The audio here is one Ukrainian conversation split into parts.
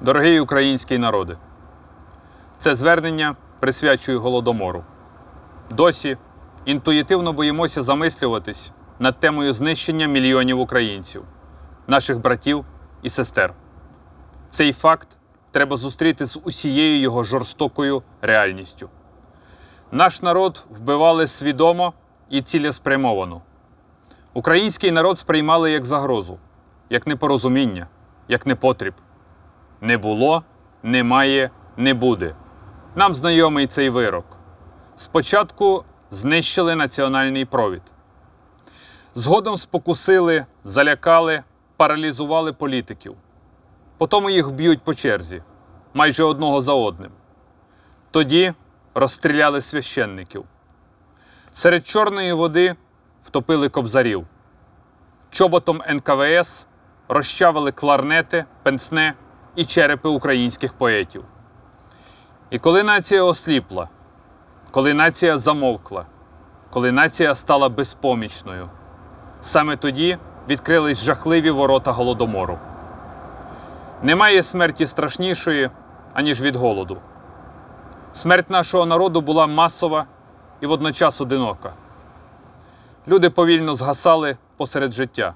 Дорогий український народи, це звернення присвячую голодомору. Досі інтуїтивно боїмося замислюватись над темою знищення мільйонів українців, наших братів і сестер. Цей факт треба зустріти з усією його жорстокою реальністю. Наш народ вбивали свідомо і цілеспрямовано. Український народ сприймали як загрозу, як непорозуміння, як непотріб. Не було, немає, не буде. Нам знайомий цей вирок. Спочатку знищили національний провід. Згодом спокусили, залякали, паралізували політиків. Потім їх б'ють по черзі, майже одного за одним. Тоді розстріляли священників. Серед чорної води втопили кобзарів. Чоботом НКВС розчавили кларнети, пенсне і черепи українських поетів. І коли нація осліпла, коли нація замовкла, коли нація стала безпомічною, саме тоді відкрились жахливі ворота голодомору. Немає смерті страшнішої, аніж від голоду. Смерть нашого народу була масова і водночас одинока. Люди повільно згасали посеред життя,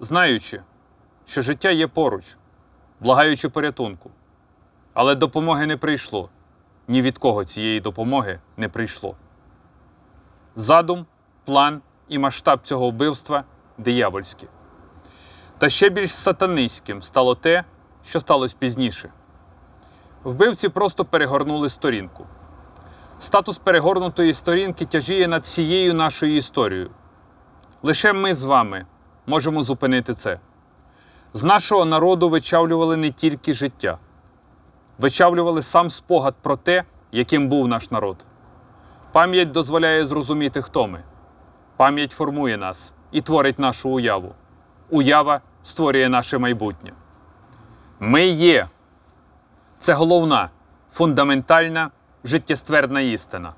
знаючи, що життя є поруч, благаючи порятунку. Але допомоги не прийшло. Ні від кого цієї допомоги не прийшло. Задум, план і масштаб цього вбивства диявольські. Та ще більш сатанистським стало те, що сталося пізніше. Вбивці просто перегорнули сторінку. Статус перегорнутої сторінки тяжіє над всією нашою історією. Лише ми з вами можемо зупинити це. З нашого народу вичавлювали не тільки життя, вичавлювали сам спогад про те, яким був наш народ. Пам'ять дозволяє зрозуміти, хто ми. Пам'ять формує нас і творить нашу уяву. Уява створює наше майбутнє. Ми є. Це головна, фундаментальна, життєствердна істина.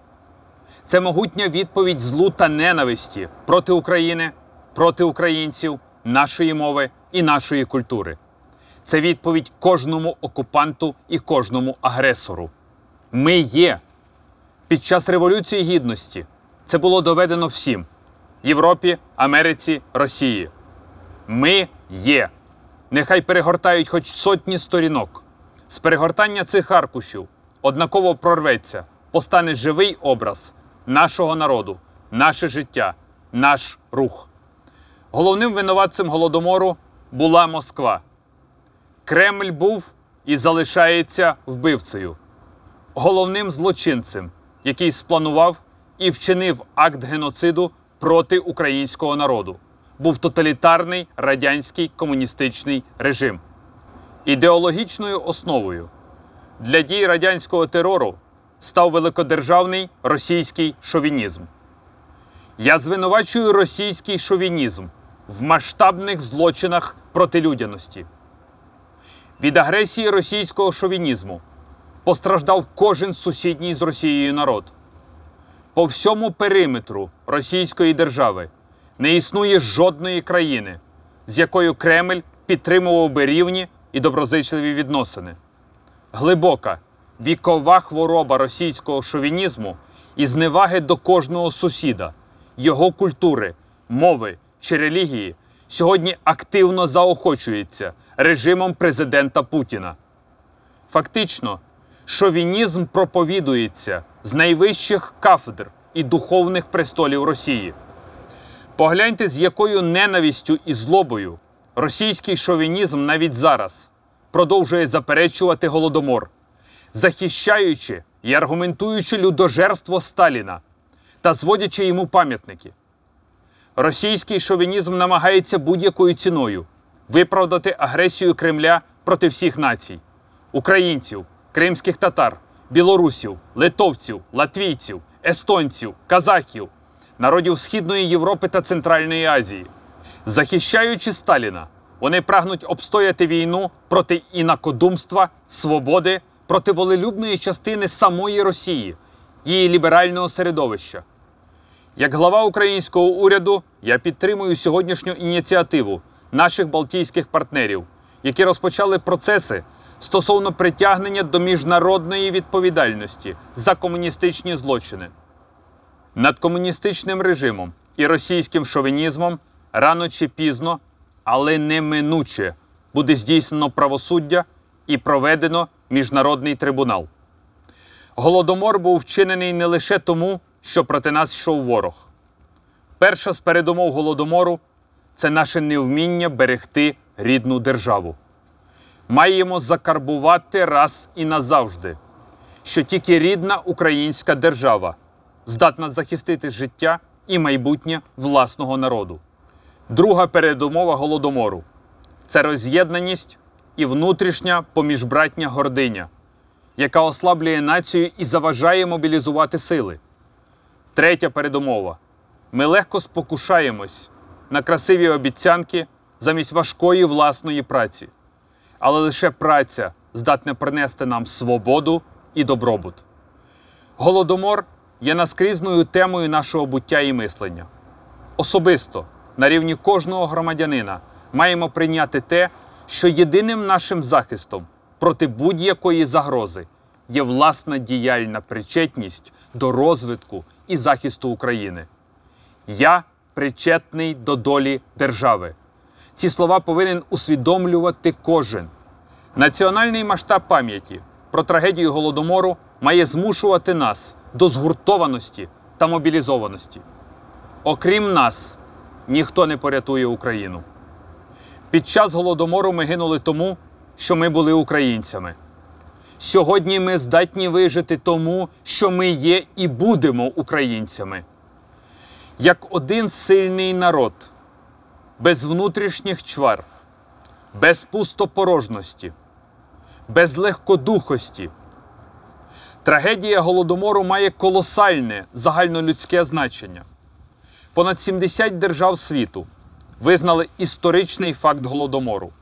Це могутня відповідь злу та ненависті проти України, проти українців, нашої мови і нашої культури. Це відповідь кожному окупанту і кожному агресору. Ми є. Під час Революції Гідності це було доведено всім Європі, Америці, Росії. Ми є. Нехай перегортають хоч сотні сторінок. З перегортання цих аркушів однаково прорветься, постане живий образ нашого народу, наше життя, наш рух. Головним винуватцем голодомору була Москва. Кремль був і залишається вбивцею, головним злочинцем, який спланував і вчинив акт геноциду проти українського народу. Був тоталітарний радянський комуністичний режим. Ідеологічною основою для дій радянського терору став великодержавний російський шовінізм. Я звинувачую російський шовінізм в масштабних злочинах проти людяності. Від агресії російського шовінізму постраждав кожен сусідній з Росією народ. По всьому периметру Російської держави не існує жодної країни, з якою Кремль підтримував би рівні і доброзичливі відносини. Глибока вікова хвороба російського шовінізму і зневаги до кожного сусіда, його культури, мови чи релігії сьогодні активно заохочується режимом президента Путіна. Фактично, шовінізм проповідується з найвищих кафедр і духовних престолів Росії. Погляньте, з якою ненавистю і злобою російський шовінізм навіть зараз продовжує заперечувати голодомор, захищаючи і аргументуючи людожерство Сталіна та зводячи йому пам'ятники. Російський шовінізм намагається будь-якою ціною виправдати агресію Кремля проти всіх націй українців, кримських татар, білорусів, литовців, латвійців, естонців, казахів, народів Східної Європи та Центральної Азії. Захищаючи Сталіна, вони прагнуть обстояти війну проти інакодумства, свободи, проти волелюбної частини самої Росії, її ліберального середовища. Як глава українського уряду, я підтримую сьогоднішню ініціативу наших балтійських партнерів, які розпочали процеси стосовно притягнення до міжнародної відповідальності за комуністичні злочини. Над комуністичним режимом і російським шовінізмом рано чи пізно, але неминуче буде здійснено правосуддя і проведено міжнародний трибунал. Голодомор був вчинений не лише тому, що проти нас йшов ворог. Перша з передумов голодомору це наше невміння берегти рідну державу. Маємо закарбувати раз і назавжди, що тільки рідна українська держава здатна захистити життя і майбутнє власного народу. Друга передумова голодомору це роз'єднаність і внутрішня поміжбратня гординя, яка ослаблює націю і заважає мобілізувати сили. Третя передумова ми легко спокушаємось на красиві обіцянки замість важкої власної праці. Але лише праця здатна принести нам свободу і добробут. Голодомор є наскрізною темою нашого буття і мислення. Особисто на рівні кожного громадянина маємо прийняти те, що єдиним нашим захистом проти будь-якої загрози є власна діяльна причетність до розвитку і захисту України. Я причетний до долі держави. Ці слова повинен усвідомлювати кожен. Національний масштаб пам'яті про трагедію голодомору має змушувати нас до згуртованості та мобілізованості. Окрім нас, ніхто не порятує Україну. Під час голодомору ми гинули тому, що ми були українцями. Сьогодні ми здатні вижити тому, що ми є і будемо українцями. Як один сильний народ, без внутрішніх чвар, без пустопорожності, без легкодухості. Трагедія голодомору має колосальне загальнолюдське значення. Понад 70 держав світу визнали історичний факт голодомору.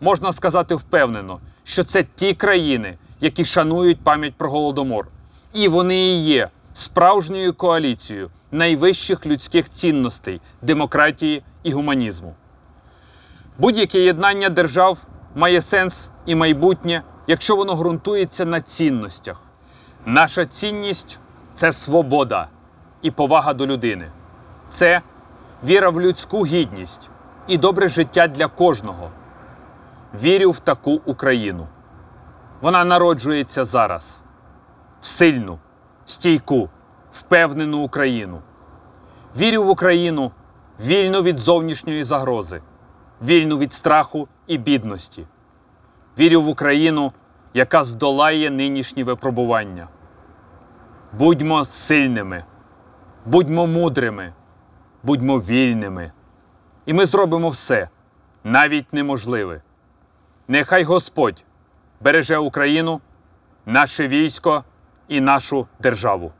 Можна сказати впевнено, що це ті країни, які шанують пам'ять про голодомор, і вони і є справжньою коаліцією найвищих людських цінностей демократії і гуманізму. Будь-яке єднання держав має сенс і майбутнє, якщо воно ґрунтується на цінностях. Наша цінність це свобода і повага до людини. Це віра в людську гідність і добре життя для кожного. Вірю в таку Україну. Вона народжується зараз в сильну, стійку, впевнену Україну. Вірю в Україну вільну від зовнішньої загрози, вільну від страху і бідності. Вірю в Україну, яка здолає нинішні випробування. Будьмо сильними, будьмо мудрими, будьмо вільними. І ми зробимо все, навіть неможливе. Нехай Господь береже Україну, наше військо і нашу державу.